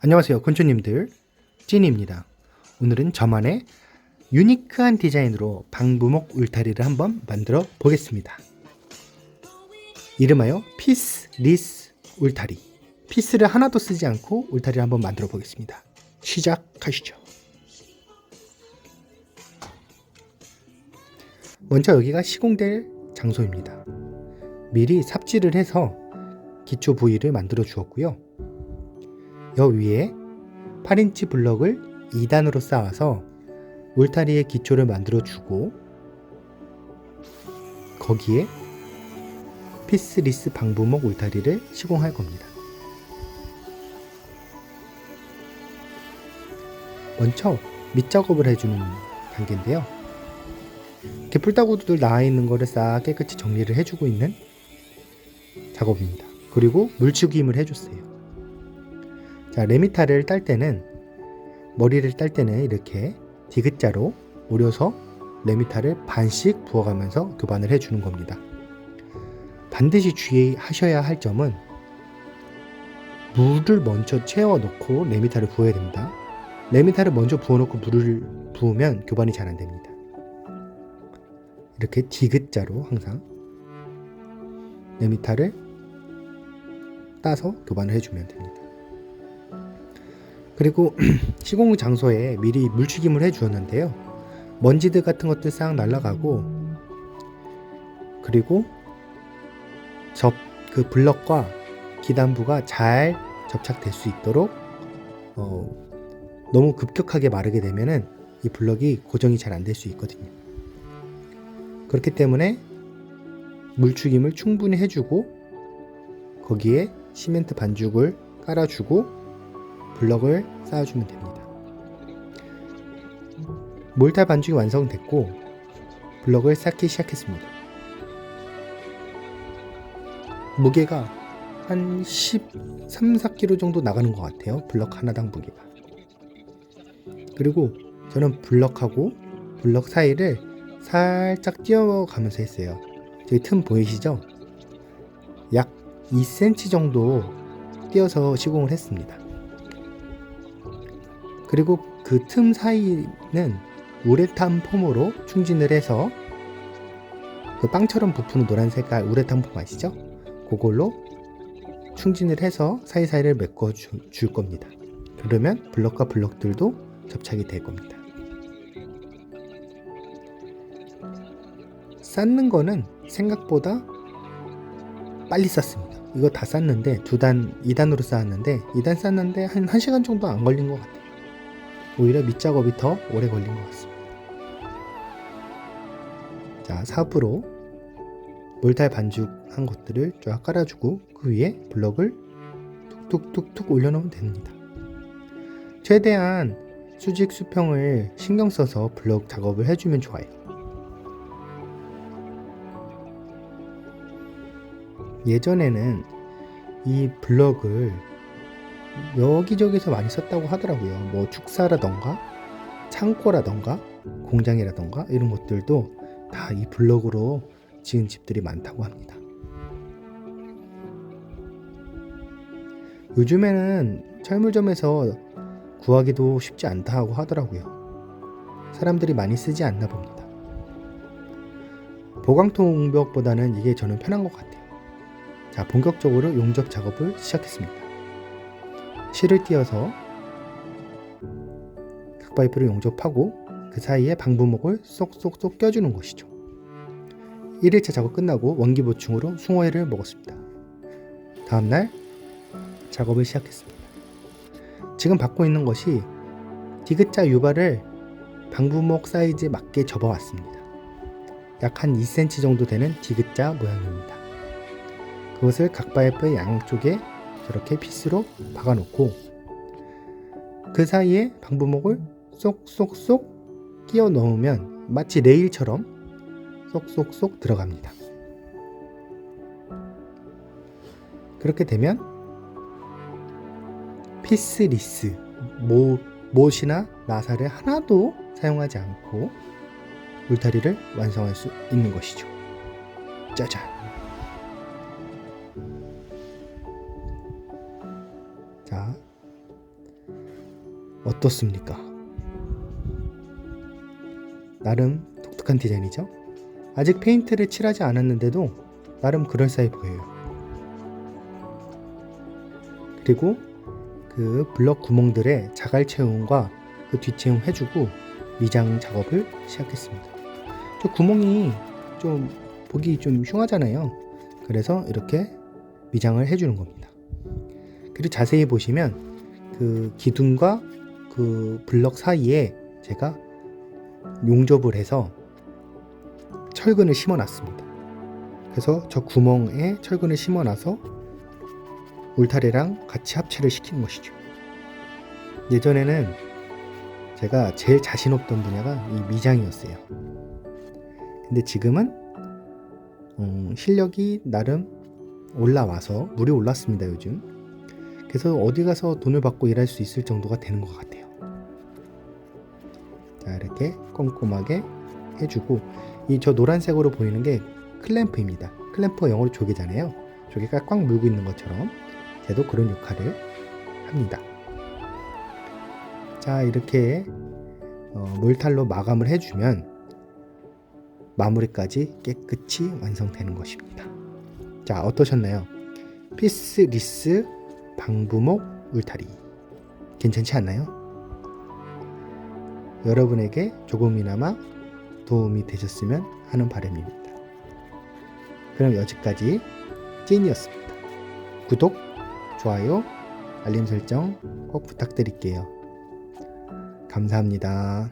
안녕하세요. 건초님들. 찐입니다. 오늘은 저만의 유니크한 디자인으로 방부목 울타리를 한번 만들어 보겠습니다. 이름하여 피스 리스 울타리. 피스를 하나도 쓰지 않고 울타리를 한번 만들어 보겠습니다. 시작하시죠. 먼저 여기가 시공될 장소입니다. 미리 삽질을 해서 기초 부위를 만들어 주었고요 여 위에 8인치 블럭을 2단으로 쌓아서 울타리의 기초를 만들어 주고 거기에 피스리스 방부목 울타리를 시공할 겁니다. 먼저 밑작업을 해주는 단계인데요. 이렇게 풀따구들 나와 있는 거를 싹 깨끗이 정리를 해주고 있는 작업입니다. 그리고 물추김을 해줬어요. 자, 레미타를 딸 때는 머리를 딸 때는 이렇게 디귿자로 오려서 레미타를 반씩 부어가면서 교반을 해주는 겁니다. 반드시 주의하셔야 할 점은 물을 먼저 채워 넣고 레미타를 부어야 됩니다. 레미타를 먼저 부어놓고 물을 부으면 교반이 잘 안 됩니다. 이렇게 디귿자로 항상 레미타를 따서 교반을 해주면 됩니다. 그리고 시공 장소에 미리 물추김을 해 주었는데요. 먼지들 같은 것들 싹 날아가고 그리고 접 그 블럭과 기단부가 잘 접착될 수 있도록 어, 너무 급격하게 마르게 되면은 이 블럭이 고정이 잘 안 될 수 있거든요. 그렇기 때문에 물추김을 충분히 해주고 거기에 시멘트 반죽을 깔아주고 블럭을 쌓아주면 됩니다. 몰탈 반죽이 완성됐고 블럭을 쌓기 시작했습니다. 무게가 한 13, 4kg 정도 나가는 것 같아요. 블럭 하나당 무게가. 그리고 저는 블럭하고 블럭 사이를 살짝 띄어가면서 했어요. 저기 틈 보이시죠? 약 2cm 정도 띄어서 시공을 했습니다. 그리고 그 틈 사이는 우레탄 폼으로 충진을 해서 그 빵처럼 부푸는 노란 색깔 우레탄 폼 아시죠? 그걸로 충진을 해서 사이사이를 메꿔 주, 줄 겁니다. 그러면 블럭과 블럭들도 접착이 될 겁니다. 쌓는 거는 생각보다 빨리 쌓습니다. 이거 다 쌓는데 두 단, 2단으로 쌓았는데 2단 쌓는데 한 1시간 정도 안 걸린 것 같아요. 오히려 밑작업이 더 오래 걸린 것 같습니다. 자, 삽으로 몰탈 반죽한 것들을 쫙 깔아주고 그 위에 블럭을 툭툭툭툭 올려놓으면 됩니다. 최대한 수직 수평을 신경 써서 블럭 작업을 해주면 좋아요. 예전에는 이 블럭을 여기저기서 많이 썼다고 하더라고요. 뭐 축사라던가 창고라던가 공장이라던가 이런 것들도 다 이 블럭으로 지은 집들이 많다고 합니다. 요즘에는 철물점에서 구하기도 쉽지 않다고 하더라고요. 사람들이 많이 쓰지 않나 봅니다. 보강통벽보다는 이게 저는 편한 것 같아요. 자, 본격적으로 용접 작업을 시작했습니다. 실을 띄어서 각파이프를 용접하고 그 사이에 방부목을 쏙쏙쏙 껴주는 것이죠. 1일차 작업 끝나고 원기 보충으로 숭어회를 먹었습니다. 다음날 작업을 시작했습니다. 지금 받고 있는 것이 디귿자 유발을 방부목 사이즈에 맞게 접어왔습니다. 약 한 2cm 정도 되는 디귿자 모양입니다. 그것을 각파이프 양쪽에 저렇게 피스로 박아놓고 그 사이에 방부목을 쏙쏙쏙 끼워 넣으면 마치 레일처럼 쏙쏙쏙 들어갑니다. 그렇게 되면 피스리스 모, 못이나 나사를 하나도 사용하지 않고 울타리를 완성할 수 있는 것이죠. 짜잔. 어떻습니까? 나름 독특한 디자인이죠? 아직 페인트를 칠하지 않았는데도 나름 그럴싸해 보여요. 그리고 그 블럭 구멍들의 자갈 채움과 그 뒷채움 해주고 미장 작업을 시작했습니다. 저 구멍이 좀 보기 좀 흉하잖아요. 그래서 이렇게 미장을 해주는 겁니다. 그리고 자세히 보시면 그 기둥과 그 블럭 사이에 제가 용접을 해서 철근을 심어 놨습니다. 그래서 저 구멍에 철근을 심어 놔서 울타리랑 같이 합체를 시키는 것이죠. 예전에는 제가 제일 자신 없던 분야가 이 미장이었어요. 근데 지금은 음, 실력이 나름 올라와서 물이 올랐습니다 요즘. 그래서 어디 가서 돈을 받고 일할 수 있을 정도가 되는 것 같아요. 자 이렇게 꼼꼼하게 해주고 이 저 노란색으로 보이는 게 클램프입니다. 클램프가 영어로 조개잖아요. 조개가 꽉 물고 있는 것처럼 걔도 그런 역할을 합니다. 자 이렇게 어, 몰탈로 마감을 해주면 마무리까지 깨끗이 완성되는 것입니다. 자 어떠셨나요? 피스 리스 방부목 울타리. 괜찮지 않나요? 여러분에게 조금이나마 도움이 되셨으면 하는 바람입니다. 그럼 여기까지 찐이었습니다. 구독, 좋아요, 알림 설정 꼭 부탁드릴게요. 감사합니다.